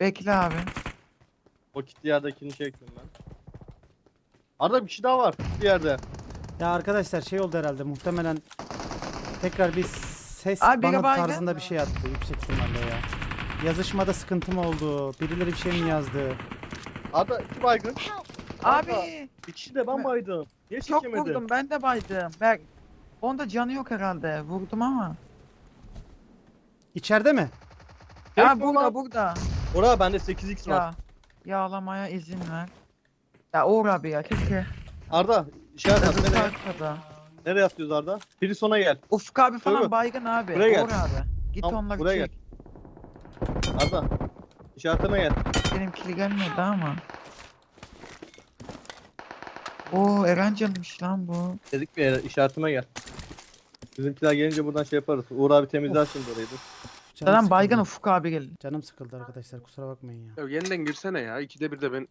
Bekle abi. O kitli yerdekini çektim ben. Arada bir kişi daha var kitli yerde. Ya arkadaşlar şey oldu herhalde muhtemelen tekrar bir ses Abi, biri bana baygın. tarzında bir şey attı yüksek ihtimalle ya. Yazışmada sıkıntı mı oldu? Birileri bir şey mi yazdı? Arada iki baygın. Abi Bir kişi de ben baydım. Niye çok çekemedim? vurdum ben de baydım. Ben onda canı yok herhalde. Vurdum ama. İçeride mi? Tek Ya vurma. burada burada. Ora bende 8x var. Ya yağlamaya izin ver. Ya Uğur abi ya keşke. Arda işaret at nereye? arkada. Nereye atıyoruz Arda? Biri sona gel. Ufuk abi falan Dur. baygın abi. Buraya gel. Uğur abi. Git Tamam, onunla bir buraya çek. Arda. İşaretime gel. Benimkili gelmedi ama. Oo Erencan'mış lan bu. Dedik bir yere işaretime gel. Bizimkiler gelince buradan şey yaparız. Uğur abi temizler şimdi orayı. dur. Canım Zaten baygın sıkıldı. Ufuk abi gelin. Canım sıkıldı arkadaşlar kusura bakmayın ya. Ya yeniden girsene ya. İkide bir de ben...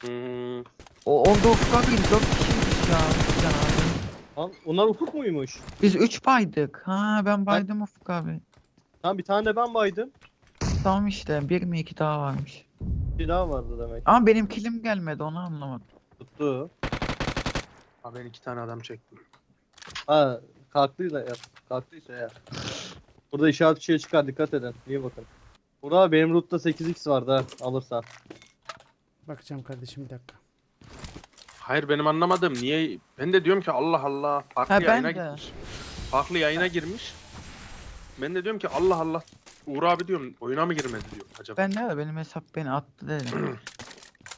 Hmm. O orada Ufuk abi 4 kişiymiş ya. Can abi. Lan onlar ufuk muymuş? Biz 3 baydık. Ha ben baydım Ufuk abi. Tamam bir tane de ben baydım. Tamam işte bir mi iki daha varmış. Bir daha vardı demek. Ama benim kilim gelmedi onu anlamadım. Tuttu. Ha ben iki tane adam çektim. Ha kalktıysa ya. Kalktıysa ya. Burada işaret bir şey çıkar dikkat edin. İyi bakın. Burada benim root'ta 8x vardı ha alırsan. Bakacağım kardeşim bir dakika. Hayır benim anlamadığım niye... Ben de diyorum ki Allah Allah. Farklı Ha, ben yayına de. gitmiş. Farklı yayına girmiş. Ben de diyorum ki Allah Allah. Uğur abi diyorum oyuna mı girmedi diyorum acaba. Ben ne benim hesap beni attı dedim.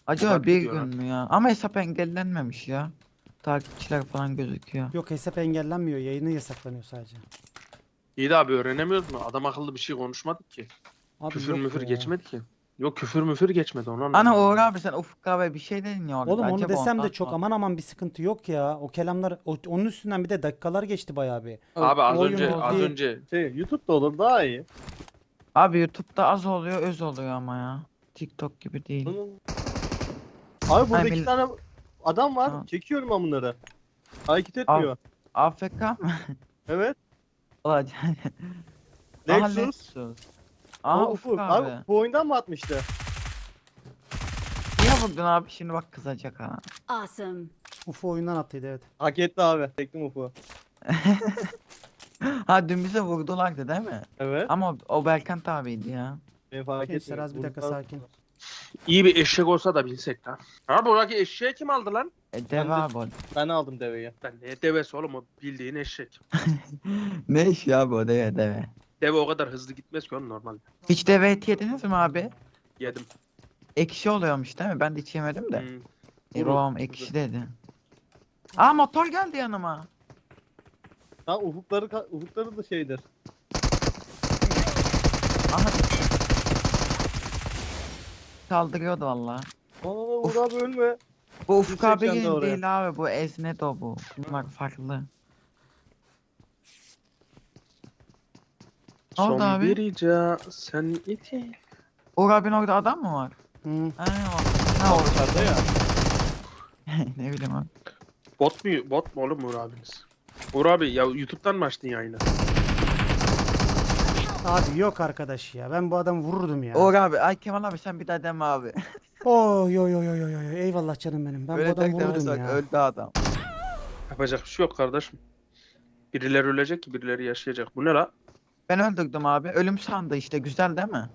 Acaba Hesap bir gidiyor gün mü ya? Ama hesap engellenmemiş ya. Takipçiler falan gözüküyor. Yok hesap engellenmiyor yayını yasaklanıyor sadece. İyi de abi öğrenemiyoruz mu? Adam akıllı bir şey konuşmadık ki. Abi küfür yok müfür ya. geçmedi ki. Yok küfür müfür geçmedi onu anlamadım. Ana Uğur abi sen Ufuk abi bir şey dedin ya orada. Oğlum onu Acaba desem de çok aman aman bir sıkıntı yok ya. O kelamlar o- onun üstünden bir de dakikalar geçti bayağı bir. Abi az Oyun önce az değil. önce Şey YouTube'da olur daha iyi. Abi YouTube'da az oluyor öz oluyor ama ya. TikTok gibi değil. Abi burada Ay, iki mil- tane adam var. Ha. Çekiyorum ben bunları. Hareket etmiyor. AFK mı? Evet. Olacak. Aha, Lexus. Lexus. Aha Aa, Ufuk abi. bu oyundan mı atmıştı? Niye vurdun abi şimdi bak kızacak ha. Awesome. Ufo oyundan attıydı evet. Hak etti abi. Teklim ufu. Ha dün bize vurdulardı değil mi? Evet. Ama o, o Berkant abiydi ya. Beni fark Gençler etmiyor. az bir dakika Vurdular. sakin. İyi bir eşek olsa da binsek lan. Ha buradaki eşeği kim aldı lan? E Ben deve de- abi o. Ben aldım deveyi. Ben ne devesi oğlum o bildiğin eşek. Ne iş ya bu deve deve. Deve o kadar hızlı gitmez ki oğlum normal. Hiç deve eti yediniz mi abi? Yedim. Ekşi oluyormuş değil mi? Ben de hiç yemedim de. Hmm. Babam ekşi dedi. Aa motor geldi yanıma. Ha ufukları ufukları da şeydir. Kaldırıyordu valla. Aa Uğur abi ölme. Bu Ufuk abi 180 de yeni oraya. değil abi bu Eznedo bu. Bunlar farklı. Ne oldu Son abi? bir rica sen iti. Uğur abinin orada adam mı var? Hı. Ha o. Ha o. Dışarıda ya. ne bileyim abi. Bot mu bot mu oğlum Uğur abiniz? Uğur abi ya YouTube'dan mı açtın yayını? Abi yok arkadaş ya. Ben bu adamı vururdum ya. Uğur abi ay Kemal abi sen bir daha deme abi. Oy yo yo yo yo yo. Eyvallah canım benim. Ben bu adamı tek vururdum ya. öldü adam. Yapacak bir şey yok kardeşim. Birileri ölecek ki birileri yaşayacak. Bu ne la? Ben öldürdüm abi. Ölüm sandı işte güzel değil mi?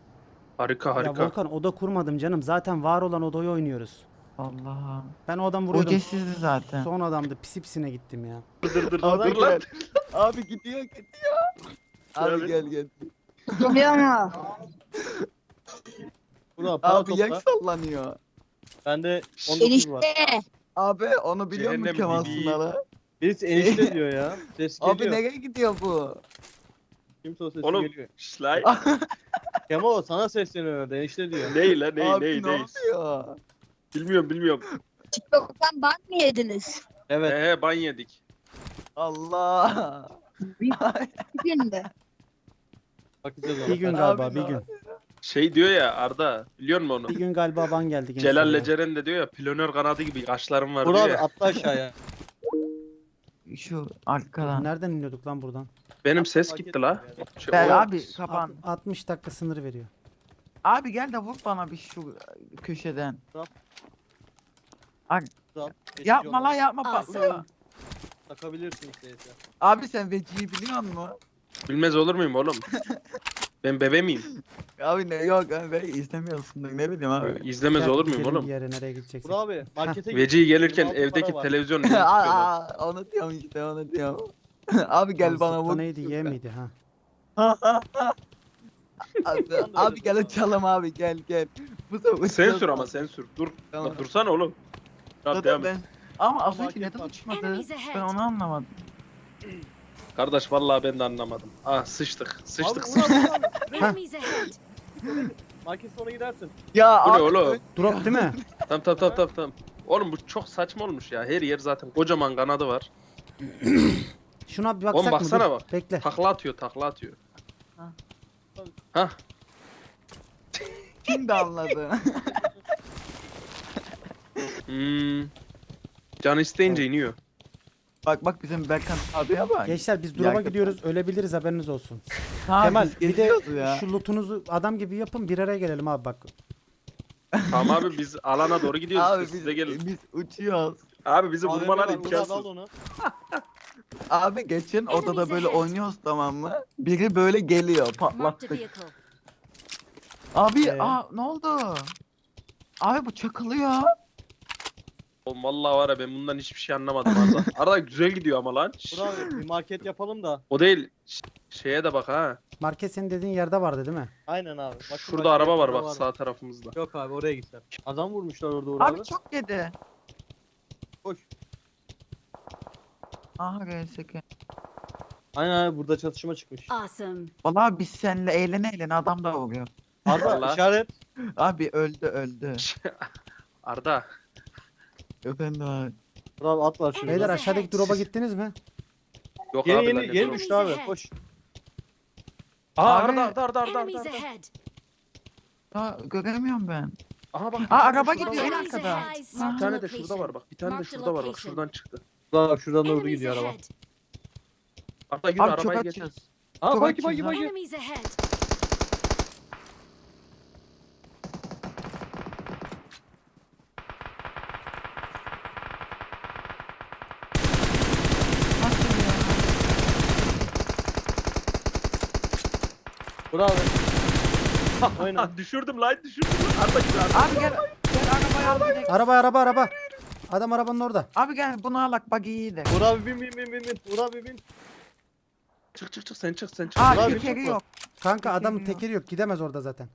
Harika Ya harika. Volkan oda kurmadım canım. Zaten var olan odayı oynuyoruz. Allah. Ben o adamı O vuruyordum. sizdi zaten. Son adamdı. Pisi pisine gittim ya. Dur dur dur Adam dur lan. Abi gidiyor gidiyor. Abi Abi. gel gel. Geliyor mu? Ulan para Abi topla. yak sallanıyor. Bende 19 var. Enişte. Abi onu biliyor musun Cehennem Kemal dibi. Sunal'ı? Birisi enişte diyor ya. Ses Abi geliyor. nereye gidiyor bu? Kimse o sesi Oğlum. geliyor. Slay. Kemal sana sesleniyor orada enişte diyor. Ney la ney Abi ney ne ney. oluyor? Bilmiyorum bilmiyorum. TikTok'tan ban mı yediniz? Evet. He he ban yedik. Allah. Günde. Bakacağız ona. Bir gün galiba bir gün. Şey diyor ya Arda biliyor musun onu? Bir gün galiba ban geldi. gençler Celal'le ya. Ceren de diyor ya planör kanadı gibi kaşlarım var Vur diyor abi ya. atla aşağıya. Şu arkadan. Nereden iniyorduk lan buradan? Benim ses gitti la. Şey, Ben o- abi kapan. Alt- 60 dakika sınırı veriyor. Abi gel de vur bana bir şu köşeden. Tamam, Yapma la yapma patlıyor. Takabilirsin isteyese. Abi sen veciyi biliyor musun? Bilmez olur muyum oğlum? ben bebe miyim? Abi ne yok abi izlemiyorsun da ne bileyim abi. İzlemez olur muyum oğlum? Yere nereye gideceksin? Burak abi markete git. Veci'yi gelirken 26 para evdeki var. televizyonu aa, aa, onu diyorum işte onu diyorum. abi gel bana vur. neydi ye miydi ha? abi, abi gel açalım abi gel gel. Bu sefer Sensür ama sensür. Dur. Tamam. Lan dursana oğlum. Tamam, Zaten devam et. ben... Ama az önce neden uçmadı? Enemies ahead. Ben onu anlamadım. Kardeş vallahi ben de anlamadım. Ah sıçtık. Sıçtık. Abi sıçtık. Enemies ahead. Market sonra gidersin. Ya Bu ne abi oğlum? Drop değil mi? Tamam tamam tamam tamam tamam. Oğlum bu çok saçma olmuş ya. Her yer zaten kocaman kanadı var. Şuna bir Oğlum baksak mı? baksana Dur, bak. Bekle. Takla atıyor, takla atıyor. Ha. Hah. kim de anladı? Hmm. Can isteyince iniyor. Bak bak bizim Berkan abiye bak. Gençler biz Yakın. gidiyoruz. Ölebiliriz haberiniz olsun. Ha, Kemal biz bir de geziyoruz ya. şu lootunuzu adam gibi yapın bir araya gelelim abi bak. Tamam abi biz alana doğru gidiyoruz. Abi biz, size gelin. biz uçuyoruz. Abi bizi vurmalar imkansız. onu. Abi geçen odada böyle oynuyoruz tamam mı? Biri böyle geliyor Marked a patlattık. vehicle. Abi Ee? aa ne oldu? Abi bu çakılıyor. Oğlum vallahi var ya ben bundan hiçbir şey anlamadım Arda. Arda güzel gidiyor ama lan. Abi bir market yapalım da. O değil. Ş- Şeye de bak ha. Market senin dediğin yerde vardı değil mi? Aynen abi. Bakın Şurada araba var bak sağ tarafımızda. Yok abi oraya gitsen. Adam vurmuşlar orada Uğur Abi çok yedi. Koş. Aha GSK. Aynen abi burada çatışma çıkmış. Awesome. Valla biz seninle eğlene eğlene adam da vuruyor. Arda Vallahi. işaret. Abi öldü öldü. Arda. Efendim abi. Abi at var şurada. Beyler aşağıdaki drop'a gittiniz mi? Yok Yeni abi yeni lan. ne yeni durum. düştü abi. Koş. Aha Abi. Arda Arda Arda Arda Enemies Arda. ahead. Ha, göremiyorum ben. Aha bak. Aa araba Şurada gidiyor en var. Enemies arkada. ahead. Bir Marked tane de şurada location. var bak. Bir tane de Marked şurada var bak. location. Şuradan çıktı. Abi şuradan doğru Enemies gidiyor araba. ahead. Arda yürü Abi çok arabaya geç. açız. Aa Çok bagi açız bagi lan. bagi. Enemies ahead. Nasıl ya? Uğur abi. Oyna. düşürdüm lan düşürdüm. Arda yürü Arda. Abi gel. Gel arabaya al gidelim. Araba araba araba. Adam arabanın orada. Abi gel bunu alak buggy'yi de. Uğur abi bin bin bin bin bin. Uğur abi bin. Çık çık çık sen çık sen çık. Aa Abi, tekeri çok yok. Kanka adamın Geliyor. tekeri yok. Gidemez orada zaten.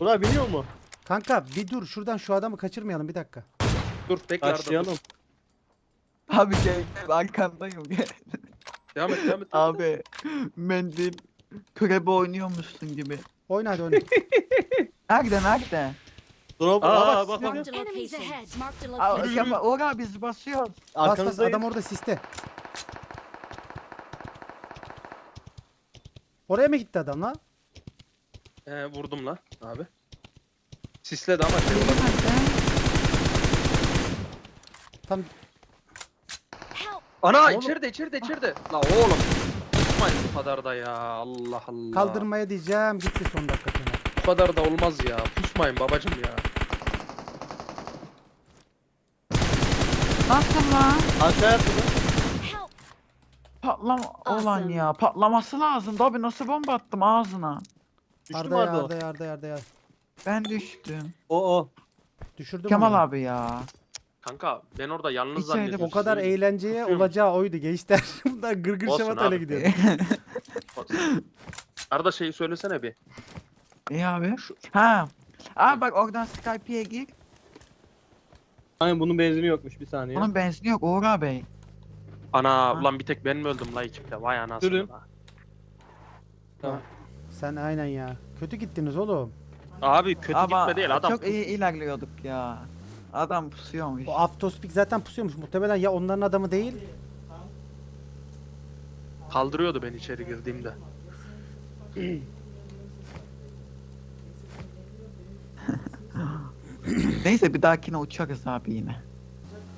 Uğur abi biniyor mu? Kanka bir dur şuradan şu adamı kaçırmayalım bir dakika. Dur bekle Arda. dur. Başlayalım. Abi gel gel arkandayım gel. Devam et devam et. Abi mendil körebe oynuyormuşsun gibi. Oyna hadi oyna. Nerede nerede? Drop. Aa, Aa, bak, bak. bak. Marked a location. Marked a Aa, location. Kemal biz basıyoruz. bas bas Arkanızdayım. adam orada siste. Oraya mı gitti adam lan? He vurdum lan abi. Sisledi ama şey olmadı. Tam Help. Ana Oğlum. içeride içeride içeride. La oğlum. Tutmayın bu kadar da ya. Allah Allah. kaldırmaya diyeceğim gitti son dakika Kemal. Bu kadar da olmaz ya. Pusmayın babacım ya. Nasıl lan? Aşağıya atladı. Help. Patlama olan Awesome. ya. Patlaması lazım. Abi nasıl bomba attım ağzına? Düştü mü Arda Arda o? yarda yarda yarda yarda. Ben düştüm. O o. Düşürdüm Kemal onu. abi ya. Kanka ben orada yalnız İçeride zannediyorum. O kadar sizi. eğlenceye olacağı oydu gençler. Bunlar gırgır Olsun şamat öyle abi. gidiyor. Arada şeyi söylesene bir. İyi abi. Ha. Abi bak oradan Skype'ye gir. Aynen bunun benzini yokmuş bir saniye. Onun benzini yok Uğur abi. Ana ulan bir tek ben mi öldüm la ekipte? Vay anasını. Sürün. la. Sen aynen ya. Kötü gittiniz oğlum. Abi kötü Ama gitme değil adam. çok iyi ilerliyorduk ya. Adam pusuyormuş. O Aftospik zaten pusuyormuş. Muhtemelen ya onların adamı değil. Kaldırıyordu ben içeri girdiğimde. Neyse bir dahakine uçarız abi yine.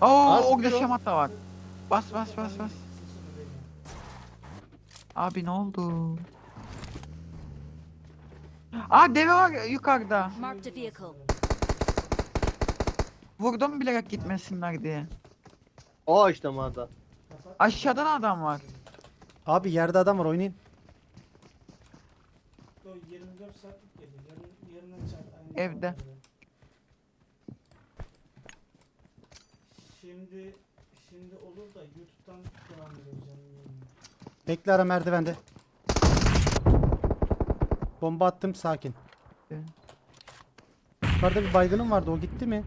Oo bir o. şamata var. Bas bas bas bas. Abi ne oldu? Aa deve var yukarıda. Marked a vehicle. Vurdum bilerek gitmesinler diye. O işte mağaza. Aşağıdan adam var. Abi yerde adam var oynayın. Evde. Şimdi şimdi olur da YouTube'dan devam edeceğim. Bekle ara merdivende. Bomba attım sakin. Evet. Yukarıda bir baygınım vardı o gitti mi?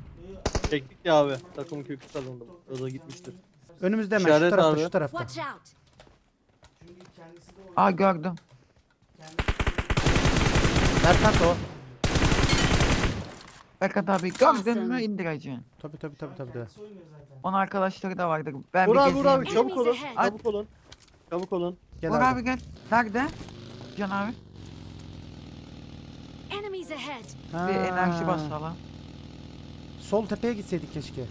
Çektik ya abi. Takım kökü kazandım. O da gitmiştir. Önümüzde hemen şu tarafta abi. şu tarafta. Watch out. Aa gördüm. Berkant o. Berkat abi gördün mü indireceksin. Tabi tabi tabi tabi. zaten. Onun arkadaşları da vardır. Ben Vur bir abi vur abi çabuk olun. Enemies ahead. Çabuk olun. Çabuk olun. Gel Vur abi. abi gel. Nerede? Can abi. Enemies ahead. Ha. Bir enerji basalım. Sol tepeye gitseydik keşke.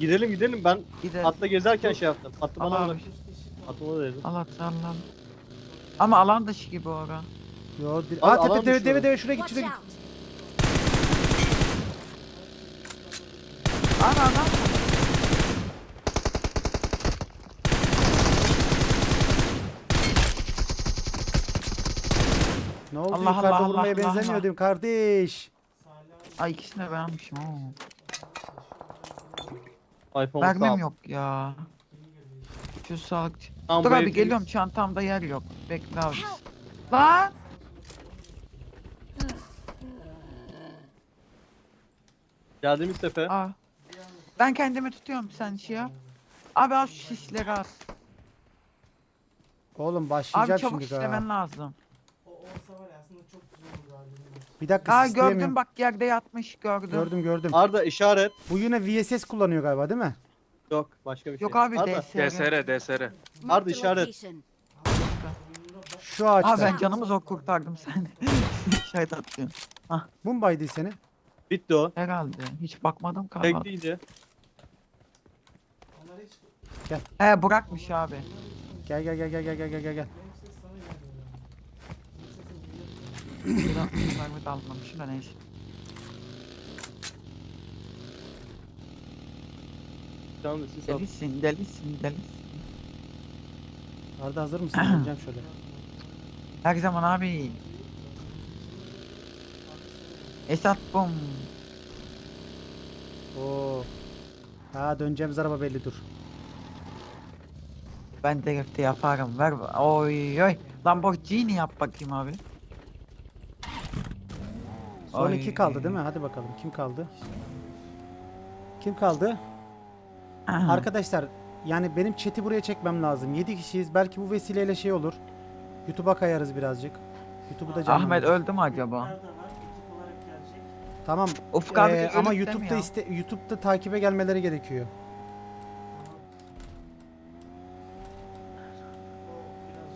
Gidelim gidelim. Ben Gidelim. atla gezerken şey yaptım. Atlı bana Allah bırak. Atımı da dedim. Allah Allah. Ama alan dışı gibi ora. Yo, dir- Abi, Aa tepe alan deve düşüyor. deve deve şuraya git Watch şuraya git. out. Abi adam. Ne oldu Allah yukarıda Allah, vurmaya Allah, benzemiyor Allah. diyorum kardeş. Ay ikisini de ben almışım. Oo. iPhone Mermim yok ya. Şu sağlık. Tamam, Dur bu abi herif- geliyorum çantamda yer yok. Bekle abi. Lan! Geldiğimiz tepe. Aa. Ben kendimi tutuyorum sen şey yap. Abi al şu sisleri at. Oğlum Abi başlayacağım çabuk şimdi işlemen ha. lazım. O olsa var ya aslında çok güzel olur abi. Bir dakika Aa sisleyemiyorum. gördüm bak yerde yatmış gördüm. Gördüm gördüm. Arda işaret. Bu yine VSS kullanıyor galiba değil mi? Yok başka bir şey. Yok abi Arda. DSR. DSR DSR. Marked a işaret. Şu ağaçta. Abi ben canımı zor kurtardım sen. Şahit atıyorsun. Bu mu baydı seni? Bitti o. Herhalde. Hiç bakmadım Tek kalmadı. deyince. Onlar hiç He bırakmış abi. Gel gel gel gel gel gel gel gel. benim ses sana geliyor. Mermi de almamışım da neyse. Tamam da siz at. Delisin delisin delisin. Arda hazır mısın? Geleceğim şöyle. Her zaman abi. Esat bom. Oo. Ha döneceğimiz araba belli dur. Ben de yaparım. Ver. Oy oy. Lamborghini yap bakayım abi. Son Ay. iki kaldı değil mi? Hadi bakalım kim kaldı? Kim kaldı? Arkadaşlar yani benim chat'i buraya çekmem lazım. 7 kişiyiz. Belki bu vesileyle şey olur. YouTube'a kayarız birazcık. YouTube'u da canlı. Ahmet öldü mü acaba? Tamam. Ufuk abi ee, de ama ölüp YouTube'da demiyor. iste YouTube'da takibe gelmeleri gerekiyor.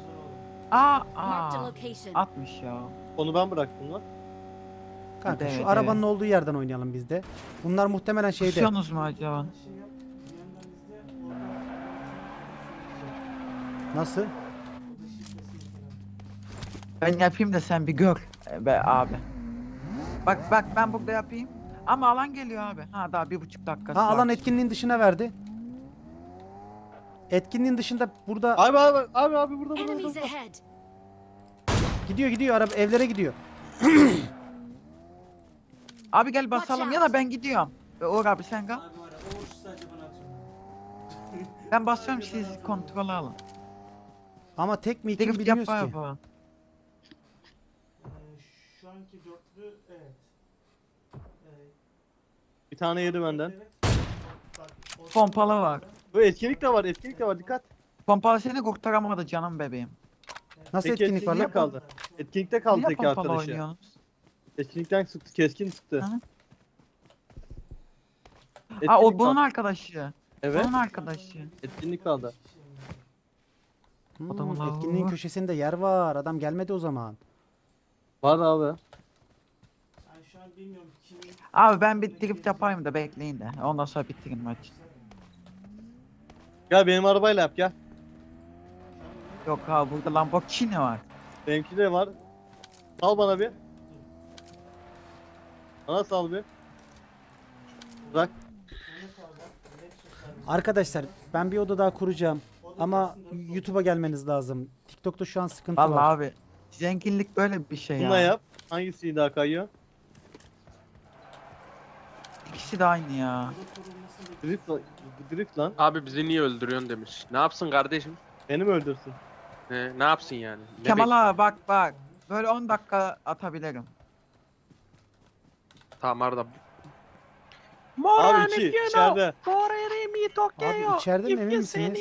Olur. Aa, Marked a aa. location. 60 ya. Onu ben bıraktım lan. Kanka Evet, şu evet. arabanın olduğu yerden oynayalım biz de. Bunlar muhtemelen şeyde. Kusuyorsunuz mu acaba? Nasıl? Ben yapayım da sen bir gör e, be abi. Bak bak ben burada yapayım. Ama alan geliyor abi. Ha daha bir buçuk dakikası Ha alan etkinliğin dışına verdi. Etkinliğin dışında burada Abi abi abi abi burada burada. Enemies burada. ahead. gidiyor gidiyor araba evlere gidiyor. Abi gel basalım ya da ben gidiyorum. E, Uğur abi sen kal. Abi var ya o. Ben basıyorum siz kontrolü alın. Ama tek mi iki mi Drift bilmiyoruz yapa ki. yapa. Ee, şu anki dörtlü evet. Bir tane yedi benden. Evet. Bak, o- Pompalı var. Bu etkinlik de var etkinlik de var dikkat. Pompalı seni kurtaramadı canım bebeğim. Nasıl Peki, etkinlik var lan? etkinlik kaldı. Etkinlikte kaldı Niye tek pompalı arkadaşı. oynuyorsunuz? Etkinlikten sıktı keskin sıktı. Ha? Etkinlik Aa o bunun kaldı. arkadaşı. Evet. Bunun arkadaşı. Etkinlik kaldı. Hmm, Adamın etkinliğin var. köşesinde yer var. Adam gelmedi o zaman. Var abi. Ben şu an bilmiyorum kimin Abi ben bir drift yapayım da bekleyin de. Ondan sonra bitirin maç. Gel benim arabayla yap gel. Yok abi burada Lamborghini var. Benimki de var. Sal bana bir. Bana sal bir. Bırak. Arkadaşlar ben bir oda daha kuracağım. Ama YouTube'a gelmeniz lazım. TikTok'ta şu an sıkıntı Vallahi var. abi. Zenginlik böyle bir şey Bununla ya. yap. Hangisi daha kayıyor? İkisi de aynı ya. Drift, lan- drift lan. Abi bizi niye öldürüyorsun demiş. Ne yapsın kardeşim? Beni mi öldürsün? He, ne yapsın yani? Ne Kemal bekliyor? abi bak bak. Böyle 10 dakika atabilirim. Tamam Arda. Abi iki. içeride. Abi içeride mi emin misiniz?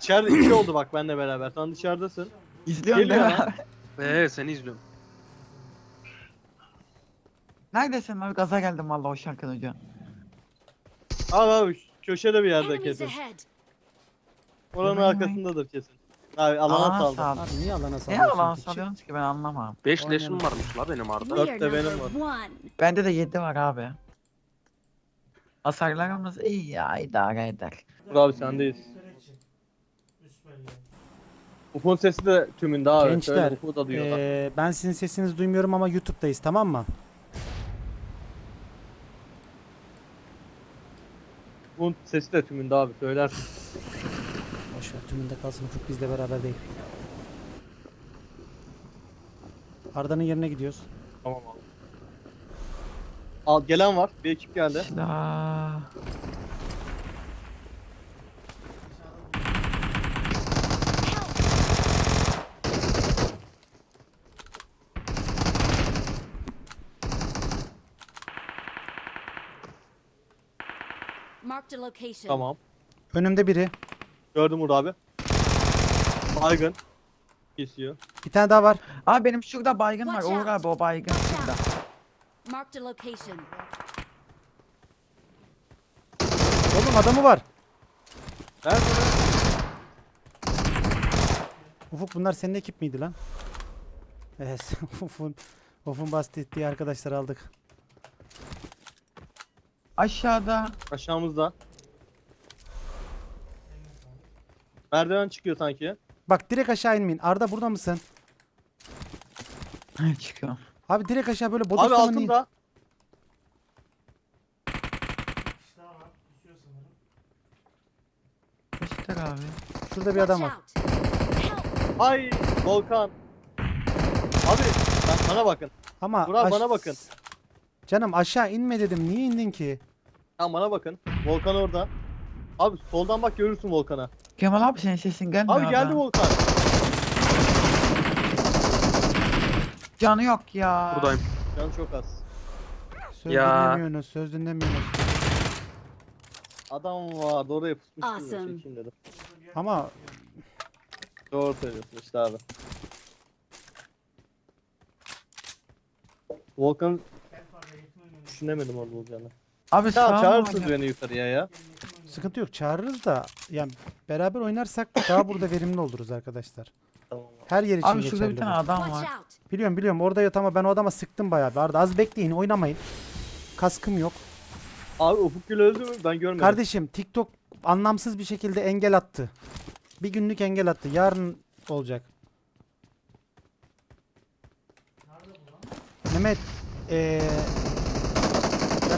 İçeride iki oldu bak benle beraber. Sen dışarıdasın. İzliyorum Geliyor lan. Ee seni izliyorum. Neredesin abi? Gaza geldim vallahi o şarkıdan önce. Abi abi şu köşede bir yerde Enemies kesin. ahead. Oranın arkasındadır kesin. Abi alana Alana saldı. sal. Abi niye alana Ne sallıyorsun yalan ki? salıyorsunuz ki ben anlamam. 5 Aynen. leşim varmış la benim Arda. Dört de benim number one. Bende de 7 var abi. Hasarlarımız iyi ya idare eder. Dur abi sendeyiz. Ufon sesi de tümünde abi. Gençler, Şöyle da duyuyorlar. Ee, ben sizin sesinizi duymuyorum ama YouTube'dayız tamam mı? Ufon sesi de tümünde abi söylersin. Tümünde kalsın Ufuk bizle beraber değil. Arda'nın yerine gidiyoruz. Tamam abi. Al gelen var. Bir ekip geldi. Silah. Marked a location. Tamam. Önümde biri. Gördüm burada abi. Baygın. Kesiyor. Bir tane daha var. Abi benim şurada baygın var. Watch Uğur out. abi o baygın şurada. Marked a location. Oğlum adamı var. Nerede? Ufuk bunlar senin ekip miydi lan? Evet. Ufuk'un Ufuk'un bahsettiği arkadaşları aldık. Aşağıda. Aşağımızda. Merdiven çıkıyor sanki. Bak direkt aşağı inmeyin. Arda burada mısın? Çıkıyor. Abi direkt aşağı böyle Abi bodoslama niye? altında. Göster abi. Şurada bir adam var. Ay Volkan. Abi bana bakın. Ama Burak bana bakın. Canım aşağı inme dedim. Niye indin ki? Tamam bana bakın. Volkan orada. Abi soldan bak görürsün Volkan'a. Kemal abi senin sesin gelmiyor Abi geldi Volkan. Canı yok ya. Buradayım. Can çok az. Söz Ya. dinlemiyorsunuz. Söz dinlemiyorsunuz. Adam vardı oraya pusmuş. Awesome. Çekeyim dedim. Ama Doğru söylüyorsun işte abi. Volkan düşünemedim orada olacağını. Abi Tamam sağ mı çağırırsınız oynuyor? beni yukarıya ya. Sıkıntı yok. Çağırırız da yani beraber oynarsak daha burada verimli oluruz arkadaşlar. Tamam. Her yer için Abi şurada bir tane bu. adam Watch var. out. Biliyorum biliyorum orada yat ama ben o adama sıktım bayağı. bir. Arda az bekleyin oynamayın. Kaskım yok. Abi Ufuk Gül öldü mü? Ben görmedim. Kardeşim TikTok anlamsız bir şekilde engel attı. Bir günlük engel attı. Yarın olacak. Mehmet eee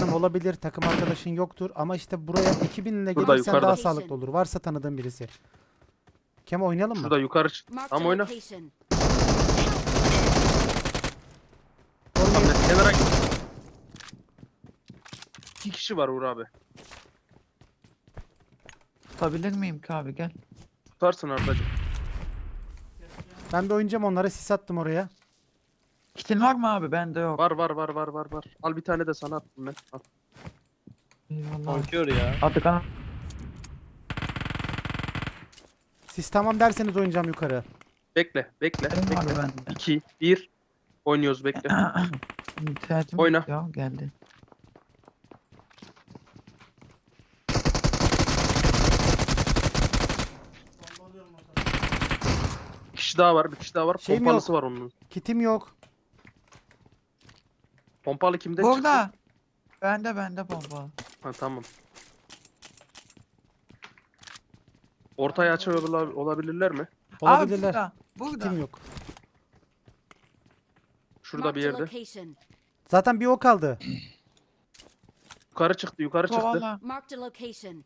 canım olabilir takım arkadaşın yoktur ama işte buraya 2000 ile Burada, gelirsen yukarıda. daha sağlıklı olur. Varsa tanıdığın birisi. Kema oynayalım mı? Şurada yukarı çık. Tam oyna. ben kenara git. İki kişi var Uğur abi. Tutabilir miyim ki abi gel. Tutarsın Arda'cığım. Ben bir oynayacağım onlara sis attım oraya. Kitin var mı abi? Bende yok. Var var var var var var. Al bir tane de sana attım ben. Al. Eyvallah. Bonkör ya. Atakan. Siz tamam derseniz oynayacağım yukarı. Bekle bekle Benim abi bekle. bende. 2 1 Oynuyoruz bekle. İhtiyacım Oyna. ya geldi. Bir kişi daha var, bir kişi daha var. Şeyim Pompalısı var onun. Kitim yok. Pompalı kimde Burada. çıktı? Bende bende bomba. Ha tamam. Ortaya ola- olabilirler mi? Olabilirler. Abi burada. Burada. Kim yok. Şurada bir yerde. location. Zaten bir o kaldı. Yukarı çıktı yukarı çıktı. Kovala. Marked a location.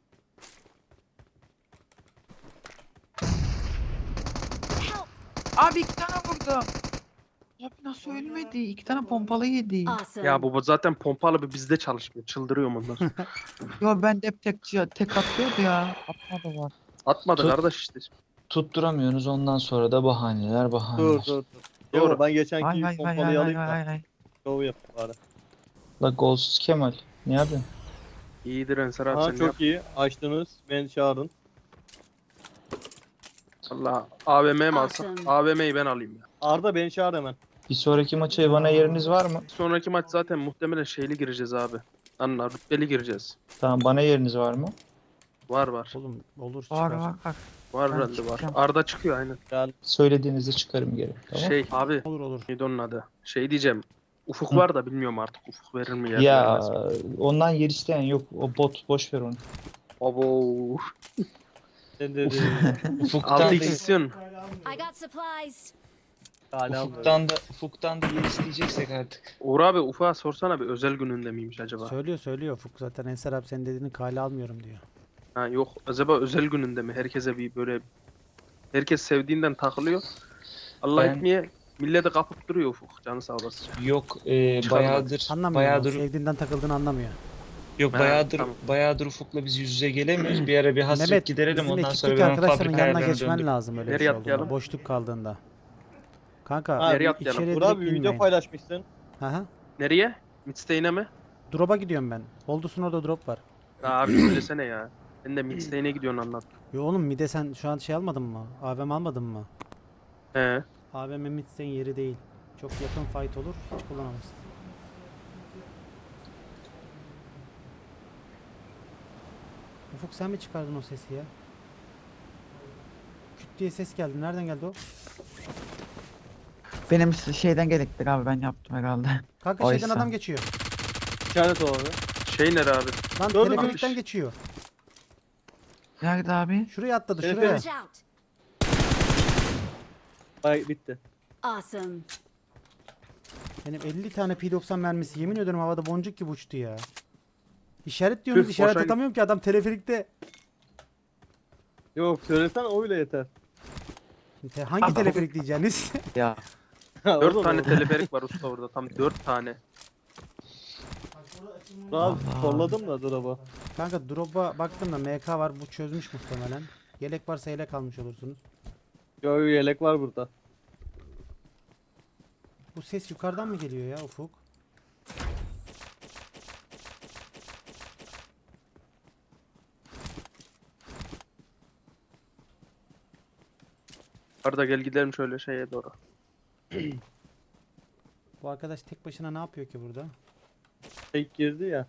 Help! Abi iki tane vurdu. Abi nasıl ölmedi? İki tane pompalı yedi. Awesome. Ya bu zaten pompalı bir bizde çalışmıyor. Çıldırıyorum ondan. Yo ben de hep tek, tek atıyordu ya. Atmadı var. Atmadı Tut. kardeş işte. Tutturamıyorsunuz ondan sonra da bahaneler bahaneler. Dur dur dur. Doğru. Yo ben geçenki Ay ay ay ay pompalıyı ay alayım ay da. ay. Şov yapayım bari. La golsuz Kemal. Ne yapıyorsun? İyidir Ensar abi Ha sen çok yap. iyi. Açtınız. Beni çağırın. Valla AVM mi alsak? Awesome. AVM'yi ben alayım ya. Arda beni çağır hemen. Bir sonraki maça bana yeriniz var mı? Sonraki maç zaten muhtemelen şeyli gireceğiz abi. Anla rütbeli gireceğiz. Tamam bana yeriniz var mı? Var var. Oğlum olur Var çıkar. var var. Var Ben herhalde var. çıkacağım. Arda çıkıyor aynen. Gel. Söylediğinizde çıkarım geri. Tamam. Şey abi Olur olur. neydi onun adı? Şey diyeceğim. Ufuk Hı. var da bilmiyorum artık Ufuk verir mi yer ya vermez mi? ondan yer isteyen yok. O bot boş ver onu. Abo. Ne dedi? Ufuktan Altı da, x istiyorsun. I got supplies. Hala ufuktan da ufuktan da yer isteyeceksek artık. Uğur abi Ufuk'a sorsana bir özel gününde miymiş acaba? Söylüyor söylüyor Ufuk zaten Ensar abi senin dediğini kale almıyorum diyor. Ha yok acaba özel gününde mi? Herkese bir böyle herkes sevdiğinden takılıyor. Allah Ben- etmeye millete kapıp duruyor Ufuk. Canı sağ olasın. Yok e, bayağıdır Anlamıyor. bayağıdır Sevdiğinden takıldığını anlamıyor. yok Ha, bayağıdır tamam. bayağıdır Ufuk'la biz yüz yüze gelemiyoruz. Bir ara bir hasret Mehmet giderelim bizim ondan sonra ekipteki ben arkadaşların fabrikaya yanına geçmen döndüm. lazım öyle bir Nereye şey olduğunda. atlayalım? Boşluk kaldığında. Kanka Ha, Nereye atlayalım? Burak direkt bir video inmeyin. paylaşmışsın. Aha. Nereye? Midstay'ine mi? Drop'a gidiyorum ben. Holdus'un orada drop var. Ya abi söylesene ya. Ben de Midstay'ine gidiyorsun anlat. Yo oğlum mide sen şu an şey almadın mı? AVM almadın mı? He. AVM midsenin yeri değil. Çok yakın fight olur. Hiç kullanamazsın. Ufuk sen mi çıkardın o sesi ya? Küt diye ses geldi. Nereden geldi o? Benim şeyden gerektir abi ben yaptım herhalde. Kanka Oysa. şeyden adam geçiyor. İşaret o abi. Şey nere abi? Lan Gördün mü? teleferikten geçiyor. Nerede abi? Şuraya atladı Evet, şuraya. Watch out. Ay bitti. Awesome. Benim 50 tane P90 mermisi yemin ediyorum havada boncuk gibi uçtu ya. İşaret diyorsunuz Tüh, işaret boşa- atamıyorum ki adam teleferikte. Yok söylesen oyla yeter. Te- Hangi teleferik diyeceğiniz? Ya. Dört tane teleferik var usta orada. Tam dört tane. Abi solladım da drop'a. Kanka drop'a baktım da MK var bu çözmüş muhtemelen. Yelek varsa yelek almış olursunuz. Yo yo yelek var burada. Bu ses yukarıdan mı geliyor ya Ufuk? Arda gel gidelim şöyle şeye doğru. Bu arkadaş tek başına ne yapıyor ki burada? Tek girdi ya.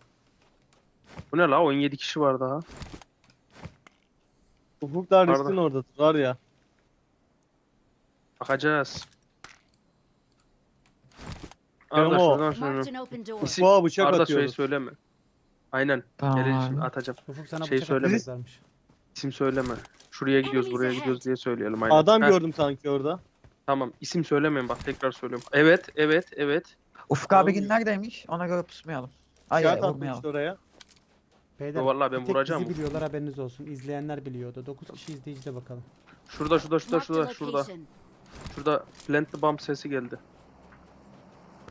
Bu ne la? 17 kişi var daha. Ufuk da Pardon. orada var ya. Bakacağız. Tamam Arda o. şuradan. Marked an open door. İsim, Ufuk'a bıçak Arda şey atıyoruz. söyleme. Aynen. Tamam Gel abi. şimdi atacağım. Ufuk sana Şey bıçak söyleme. atacaklarmış. İsim söyleme. Şuraya gidiyoruz, buraya gidiyoruz diye söyleyelim. Aynen. Adam Heh, gördüm sanki orada. Tamam. İsim söylemeyin bak tekrar söylüyorum. Evet, evet, evet. Ufuk abi gün neredeymiş? Ona göre pusmayalım. Ay ay attım vurmayalım. işte oraya. Beyler vallahi ben bir tek vuracağım. bizi biliyorlar haberiniz olsun. İzleyenler biliyordu. 9 kişi izleyici de bakalım. Şurada, şurada, şurada, Marked a şurada, şurada. location. Şurada plant the bomb sesi geldi.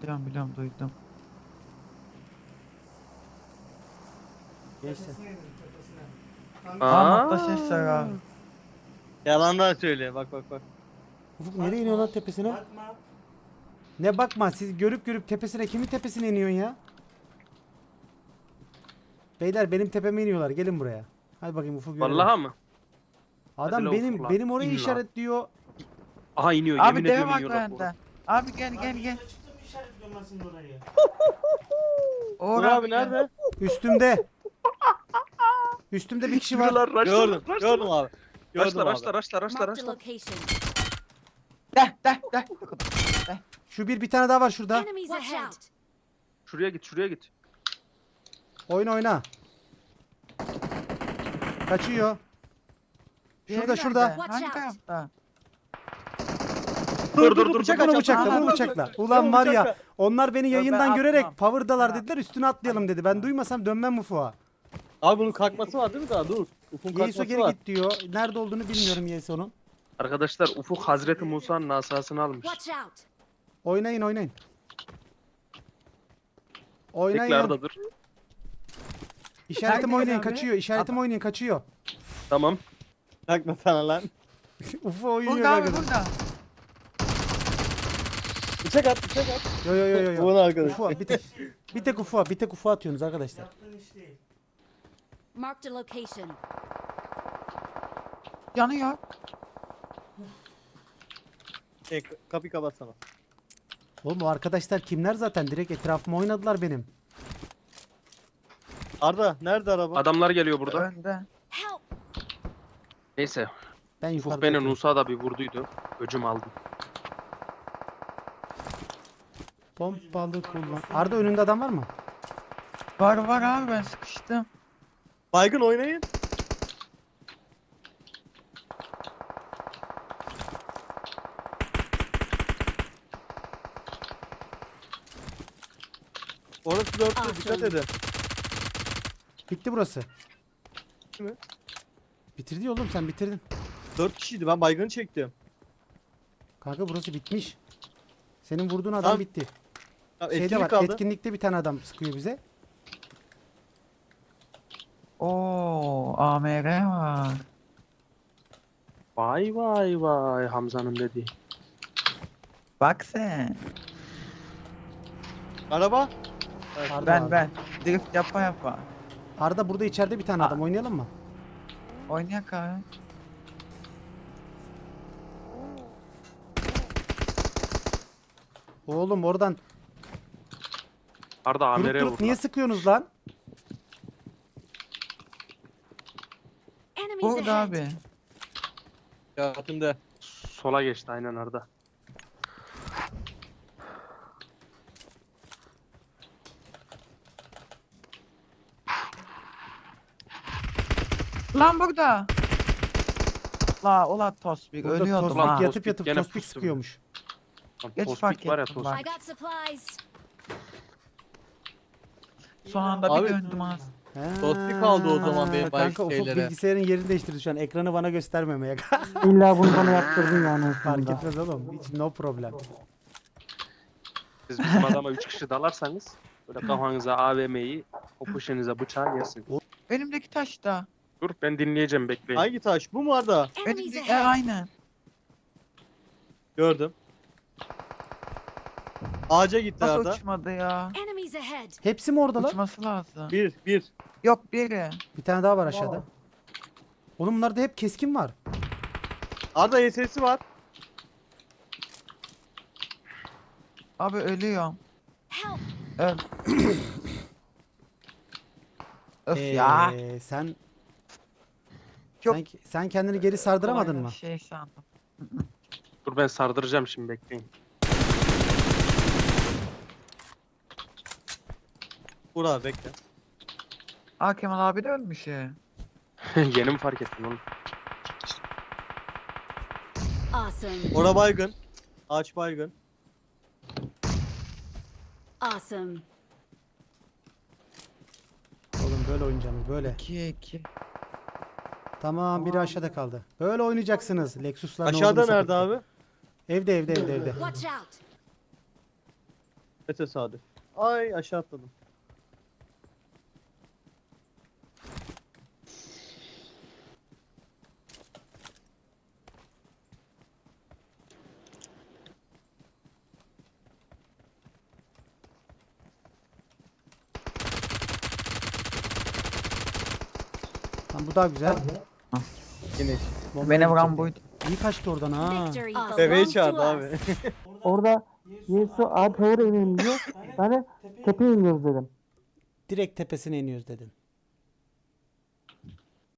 Biliyorum biliyorum duydum. Gençler. Aa Aa. hatta ses var abi. Yalandan söylüyor bak bak bak. Ufuk nereye iniyor lan tepesine? Bakma. Ne bakma siz görüp görüp tepesine kimin tepesine iniyorsun ya? Beyler benim tepeme iniyorlar gelin buraya. Hadi bakayım Ufuk görelim. Vallahi mı? Adam Hadi la benim Ufuk lan, benim orayı in lan. işaretliyor. Aha iniyor. Abi Yemin deve ediyorum bak iniyorlar. bu bende. Abi gel gel gel. Çıktım orayı. Uğur abi gel. nerede? Üstümde. Üstümde bir kişi var. Gördüm. Gördüm abi. Gördüm Raşla, abi. raşla, raşla, raşla, Marked a raşla. location. Deh deh deh. Şu bir bir tane daha var şurada. Enemies ahead. Şuraya git, şuraya git. Oyna oyna. Kaçıyor. Şurada şurada. Hangi tarafta? Dur dur dur. bıçak Bunu bıçakla, bunu bıçakla. Ulan var ya, onlar beni ben yayından görerek atmam. power'dalar dediler, üstüne atlayalım dedi. Ben duymasam dönmem Ufuğa. Abi bunun kalkması var değil mi daha? Dur. Ufun Yeiso kalkması geri var. git diyor. Nerede olduğunu bilmiyorum Yeiso'nun. Arkadaşlar Ufuk Hazreti Musa'nın asasını almış. Watch out. Oynayın, oynayın. Oynayın. Tekrardadır. İşaretim oynayın, abi? kaçıyor. İşaretim oynayın, kaçıyor. Tamam. Kalkma sana lan. Ufu oynuyor. Burada abi arkadaş. burada. Bıçak at bıçak at. Yo yo yo yo. yo. Ufuk'un arkadaşı. Ufu, bir tek, bir tek Ufu, bir tek Ufu atıyorsunuz arkadaşlar. Yaptığın iş değil. Marked a location. Yanıyor. Şey, kapıyı kapatsana. Oğlum o arkadaşlar kimler zaten? Direkt etrafıma oynadılar benim. Arda nerede araba? Adamlar geliyor burada. Önde. Help. Neyse. Ben Ufuk beni. Nusa da bir vurduydu. Öcüm aldım. Pompalı kullan. Arda önünde adam var mı? Var var abi ben sıkıştım. Baygın oynayın. Dörtlü dikkat Awesome. edin. Bitti burası. Bitti mi? Bitirdi oğlum sen bitirdin. Dört kişiydi ben baygını çektim. Kanka burası bitmiş. Senin vurduğun adam Tamam, bitti. Tamam, Şeyde etkinlik var. kaldı. Etkinlikte bir tane adam sıkıyor bize. Oo AMR var. Vay vay vay Hamza'nın dediği. Bak sen. Araba. Arda Ben abi. ben. Drift yapa yapa. Arda burada içeride bir tane adam oynayalım mı? Oynayak abi. Oğlum oradan Arda durup Amer'e durup vurdu. niye sıkıyorsunuz lan? Enemies Burada ahead. abi. Hayatımda. Sola geçti aynen Arda. Lan burada. La ola Tosbik Burada ölüyordum Tospik ha. yatıp Tospik yatıp gene Tospik sıkıyormuş. Lan Geç Tospik fark var ya ettim Tospik. I got supplies. Son anda Abi- bir döndüm az. Ha, kaldı o zaman benim Kanka Ufuk şeylere. bilgisayarın yerini değiştirdi şu an. Ekranı bana göstermemeye. İlla bunu bana yaptırdın yani. Fark etmez oğlum. Hiç no problem. Siz bizim adama 3 kişi dalarsanız böyle kafanıza AVM'yi, o bıçağı yersin. Önümdeki taşta. Dur ben dinleyeceğim bekleyin. Hangi taş? Bu mu Arda? Enemies e, ahead. aynen. Gördüm. Ağaca gitti Nasıl Arda. uçmadı ya? Enemies ahead. Hepsi mi orada lan? Uçması lazım. Bir, bir. Yok biri. Bir tane daha var aşağıda. Oğlum bunlarda hep keskin var. Arda ESS'i var. Abi ölüyorum. Help. Öl. Öf ya. Ee, sen Çok- sen, sen kendini geri sardıramadın Kolay mı? bir Şey sandım. Dur ben sardıracağım şimdi bekleyin. Vur abi bekle. Aa Kemal abi de ölmüş ya. Yeni mi fark ettin oğlum? Awesome. Ora baygın. Ağaç baygın. Awesome. Oğlum böyle oynayacaksınız böyle. 2 2. Tamam biri aşağıda kaldı. Böyle oynayacaksınız. Lexus'lar ne Aşağıda olduğunu nerede abi? Evde evde evde evde. Watch out. Ne tesadüf. Ay aşağı atladım. Tamam bu daha güzel. Yine. Bomba Beni vuran buydu. İyi kaçtı oradan ha. Victory Bebeği belongs to çağırdı abi. Orada Yesu abi tavır inelim diyor. Ben de tepeye iniyoruz dedim. Direkt tepesine iniyoruz dedin.